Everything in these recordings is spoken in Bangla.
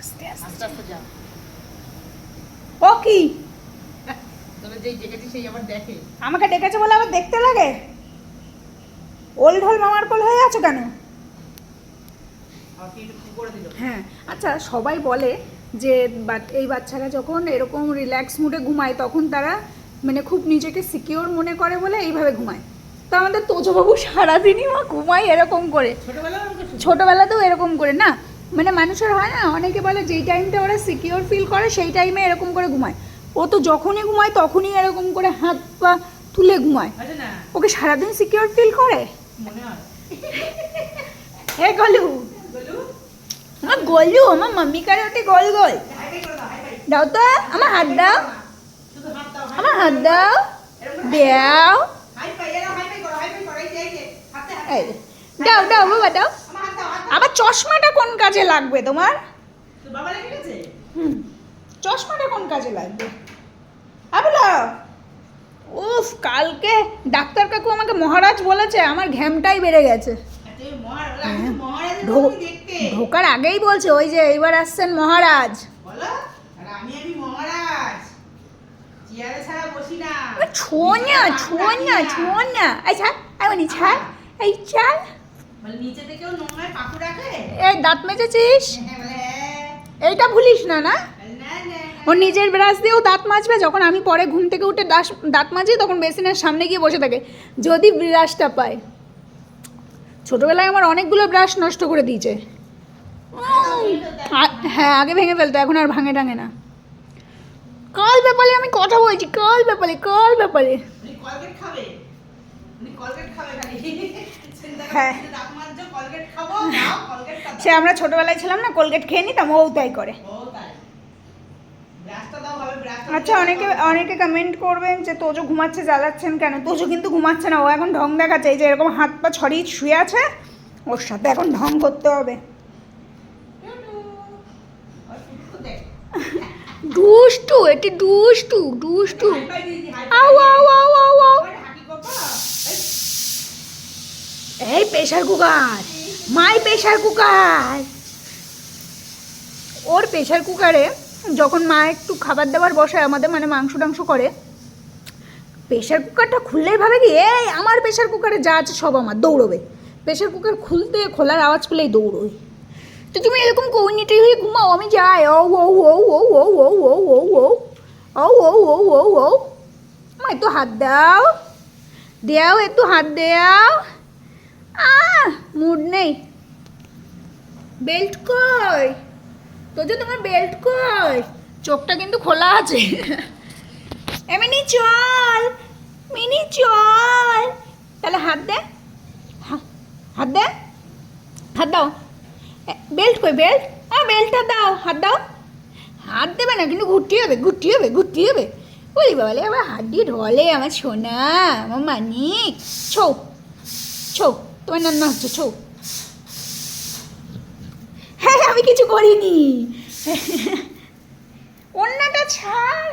আস্তে আস্তে। আস্তে আস্তে ও কি? তবে যেই ডেকেছি সেই আবার দেখে। আমাকে ডেকেছে বলে আবার দেখতে লাগে? ওল ঢোল মামার কোল হয়ে আছো কেন? হ্যাঁ আচ্ছা সবাই বলে যে এই বাচ্চারা যখন এরকম রিল্যাক্স মুডে ঘুমায় তখন তারা মানে খুব নিজেকে সিকিওর মনে করে বলে এইভাবে ঘুমায়। তো আমাদের তোজবাবু সারাদিনই মা ঘুমায় এরকম করে। ছোটবেলা ছোটোবেলাতেও এরকম করে না? মানে মানুষের হয় না অনেকে বলে যেই টাইমটা ওরা সিকিওর ফিল করে সেই টাইমে এরকম করে ঘুমায় ও তো যখনই ঘুমায় তখনই এরকম করে হাত পা তুলে ঘুমায় ওকে সারাদিন সিকিওর ফিল করে মনে হয় হে গলু আমার গলু আমার মাম্মি কারে ওটি গোল গোল দাও তো আমার হাত দাও আমার হাত দাও দাও দাও বাবা দাও আবার চশমাটা কোন কাজে লাগবে তোমার? হুম। চশমাটা কোন কাজে লাগবে? আবুলা! উফ কালকে ডাক্তার কাকু আমাকে মহারাজ বলেছে আমার ঘ্যামটাই বেড়ে গেছে। হ্যাঁ। ঢোকার আগেই বলছে ওই যে এইবার আসছেন মহারাজ। ছোঁয়া ছোঁয়া ছোঁয়া। আচ্ছা আমি ছাড় এই চাল এই দাঁত মেজেছিস? হ্যাঁ হ্যাঁ। এইটা ভুলিস না না? ও নিজের ব্রাশ দিয়েও দাঁত মাজবে যখন আমি পরে ঘুম থেকে উঠে দাঁত মাজি তখন বেসিনের সামনে গিয়ে বসে থাকে। যদি ব্রাশটা পায়। ছোটোবেলায় আমার অনেকগুলো ব্রাশ নষ্ট করে দিয়েছে। হ্যাঁ আগে ভেঙে ফেলতো এখন আর ভাঙে টাঙে না। কাল ব্যাপারে আমি কথা বলছি কাল ব্যাপারে কাল ব্যাপারে। হ্যাঁ। সে আমরা ছোটোবেলায় ছিলাম না কোলগেট খেয়ে নিতাম ও তাই করে। আচ্ছা অনেকে অনেকে কমেন্ট করবেন যে তোজো ঘুমাচ্ছে জ্বালাচ্ছেন কেন? তোজো কিন্তু ঘুমাচ্ছে না ও এখন ঢং দেখাচ্ছে এই যে এরকম হাত পা ছড়িয়ে শুয়ে আছে ওর সাথে এখন ঢং করতে হবে। দুষ্টু এটি দুষ্টু দুষ্টু। আউ আউ আউ আউ আউ। এই। Pressure cooker. My pressure cooker or pressure কুকারে যখন মা একটু খাবার দাবার বসায় আমাদের মানে মাংস টাংস করে প্রেশার কুকারটা খুললেই ভাবে কি এই আমার প্রেশার কুকারে যা আছে সব আমার দৌড়বে প্রেশার কুকার খুলতে খোলার আওয়াজ পেলেই দৌড়বে তো তুমি এরকম কৌনিটি হয়ে ঘুমাও আমি যাই ও ও ও ও ও ও ও ও ও ও ও ও ও ও মা একটু হাত দাও দেও একটু হাত দেও আহ মুড নেই। বেল্ট কই? তোমার বেল্ট কই? চোখটা কিন্তু খোলা আছে। এ মিনি চল। মিনি, চল। তাহলে হাত দে। হাত দে। হাত দাও। বেল্ট কই বেল্ট হ্যাঁ বেল্টটা দাও, হাত দাও। হাত দেবে না, কিন্তু ঘুরতে হবে ঘুরতে হবে ঘুরতে হবে। বলি বাবালে, আবার হাত দিয়ে ঢলে আমার সোনা, আমার মানিক। ছৌ ছৌ। তোমার নাম না হচ্ছে ছৌ। হ্যাঁ আমি কিছু করিনি। অন্যটা ছাড়।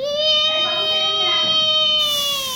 ইয়ে।